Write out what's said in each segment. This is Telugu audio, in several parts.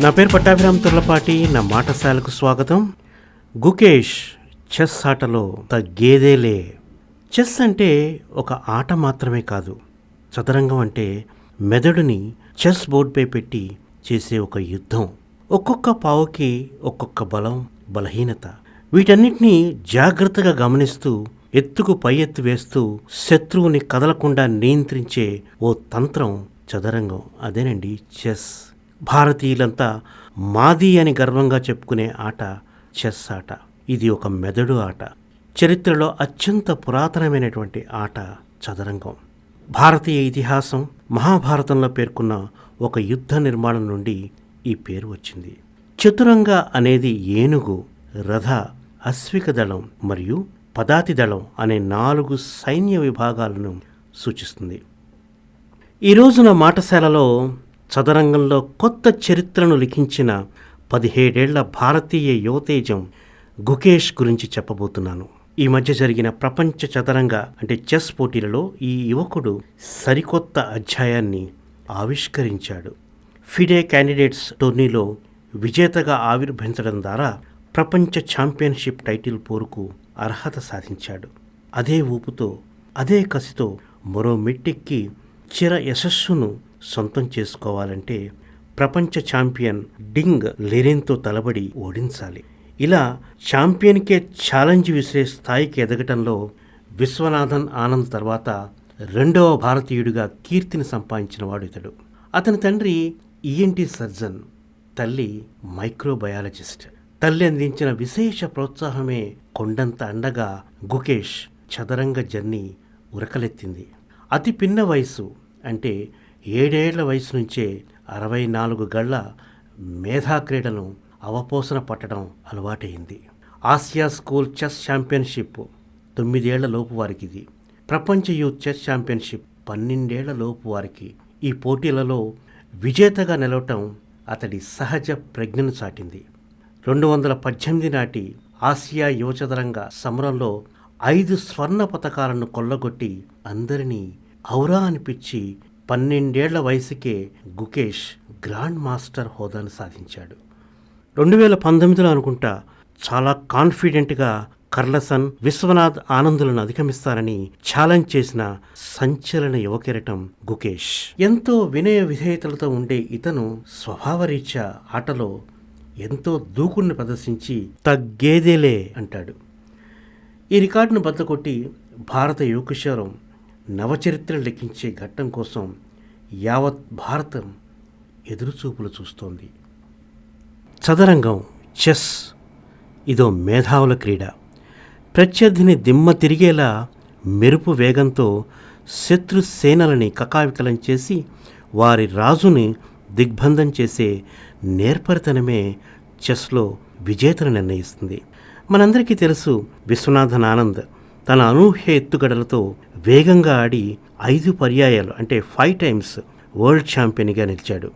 నా పేరు పట్టాభిరామ్ తుర్లపాటి నా మాటశాలకు స్వాగతం. గుకేష్ చెస్ ఆటలో తగ్గేదేలే. చెస్ అంటే ఒక ఆట మాత్రమే కాదు. చదరంగం అంటే మెదడుని చెస్ బోర్డుపై పెట్టి చేసే ఒక యుద్ధం. ఒక్కొక్క పావుకి ఒక్కొక్క బలం బలహీనత. వీటన్నిటినీ జాగ్రత్తగా గమనిస్తూ ఎత్తుకు పై ఎత్తు వేస్తూ శత్రువుని కదలకుండా నియంత్రించే ఓ తంత్రం చదరంగం. అదేనండి చెస్. భారతీయులంతా మాది అని గర్వంగా చెప్పుకునే ఆట చెస్ ఆట. ఇది ఒక మెదడు ఆట. చరిత్రలో అత్యంత పురాతనమైనటువంటి ఆట చదరంగం. భారతీయ ఇతిహాసం మహాభారతంలో పేర్కొన్న ఒక యుద్ధ నిర్మాణం నుండి ఈ పేరు వచ్చింది. చతురంగ అనేది ఏనుగు రథ అశ్విక దళం మరియు పదాతి దళం అనే నాలుగు సైన్య విభాగాలను సూచిస్తుంది. ఈ రోజున మాటశాలలో చదరంగంలో కొత్త చరిత్రను లిఖించిన పదిహేడేళ్ళ భారతీయ యువతేజం గుకేష్ గురించి చెప్పబోతున్నాను. ఈ మధ్య జరిగిన ప్రపంచ చదరంగ అంటే చెస్ పోటీలలో ఈ యువకుడు సరికొత్త అధ్యాయాన్ని ఆవిష్కరించాడు. ఫిడే క్యాండిడేట్స్ టోర్నీలో విజేతగా ఆవిర్భవించడం ద్వారా ప్రపంచ ఛాంపియన్షిప్ టైటిల్ పోరుకు అర్హత సాధించాడు. అదే ఊపుతో అదే కసితో మరో మెట్టెక్కి చిర యశస్సును సొంతం చేసుకోవాలంటే ప్రపంచ ఛాంపియన్ డింగ్ లెరెన్తో తలబడి ఓడించాలి. ఇలా ఛాంపియన్కే ఛాలెంజ్ విసిరే స్థాయికి ఎదగటంలో విశ్వనాథన్ ఆనంద్ తర్వాత రెండవ భారతీయుడిగా కీర్తిని సంపాదించినవాడు ఇతడు. అతని తండ్రి ఈఎన్టీ సర్జన్ తల్లి మైక్రోబయాలజిస్ట్. తల్లి అందించిన విశేష ప్రోత్సాహమే కొండంత అండగా గుకేష్ చదరంగ జర్నీ ఉరకలెత్తింది. అతి పిన్న వయసు అంటే ఏడేళ్ళ వయసు నుంచే అరవై నాలుగు గళ్ళ మేధా క్రీడను అవపోసన పట్టడం అలవాటైంది ఆసియా స్కూల్ చెస్ ఛాంపియన్షిప్ తొమ్మిదేళ్ళ లోపు వారికి ఇది ప్రపంచ యూత్ చెస్ ఛాంపియన్షిప్ పన్నెండేళ్ళ లోపు వారికి. ఈ పోటీలలో విజేతగా నిలవటం అతడి సహజ ప్రజ్ఞను చాటింది. రెండు వందల పద్దెనిమిది నాటి ఆసియా యువచదరంగ సమరంలో ఐదు స్వర్ణ పతకాలను కొల్లగొట్టి అందరినీ ఔరా అనిపించి పన్నెండేళ్ళ వయసుకే గుకేష్ గ్రాండ్ మాస్టర్ హోదాను సాధించాడు. రెండు వేల పంతొమ్మిదిలో అనుకుంటా చాలా కాన్ఫిడెంట్గా కర్లసన్ విశ్వనాథ్ ఆనందులను అధిగమిస్తారని ఛాలెంజ్ చేసిన సంచలన యువకెరటం గుకేష్. ఎంతో వినయ విధేయతలతో ఉండే ఇతను స్వభావరీత్యా ఆటలో ఎంతో దూకుడిని ప్రదర్శించి తగ్గేదేలే అంటాడు. ఈ రికార్డును బద్దకొట్టి భారత యువకిషోరం నవచరిత్రను లెక్కించే ఘట్టం కోసం యావత్ భారతం ఎదురుచూపులు చూస్తోంది. చదరంగం చెస్ ఇదో మేధావుల క్రీడ. ప్రత్యర్థిని దిమ్మ తిరిగేలా మెరుపు వేగంతో శత్రు సేనలని కకావికలం చేసి వారి రాజుని దిగ్బంధం చేసే నేర్పరితనమే చెస్లో విజేతను నిర్ణయిస్తుంది. మనందరికీ తెలుసు విశ్వనాథన్ ఆనంద్ తన అనూహ్య ఎత్తుగడలతో వేగంగా ఆడి ఐదు పర్యాయాలు అంటే ఫైవ్ టైమ్స్ వరల్డ్ ఛాంపియన్గా నిలిచాడు.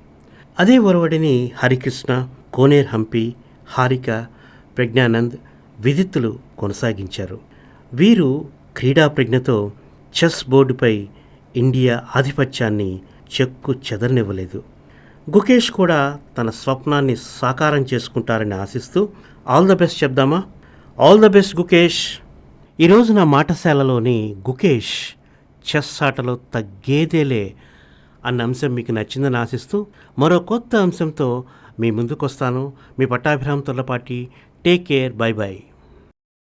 అదే ఒరవడిని హరికృష్ణ కోనేర్ హంపి హారిక ప్రజ్ఞానంద్ విదిత్తులు కొనసాగించారు. వీరు క్రీడా ప్రజ్ఞతో చెస్ బోర్డుపై ఇండియా ఆధిపత్యాన్ని చెక్కు చెదరనివ్వలేదు. గుకేష్ కూడా తన స్వప్నాన్ని సాకారం చేసుకుంటారని ఆశిస్తూ all the best చెప్దామా? All the best Gukesh! ఈరోజు నా మాటశాలలోని గుకేష్ చెస్ ఆటలో తగ్గేదేలే అన్న అంశం మీకు నచ్చిందని ఆశిస్తూ మరో కొత్త అంశంతో మీ ముందుకు వస్తాను మీ Pattabhiram Tollapati take care bye bye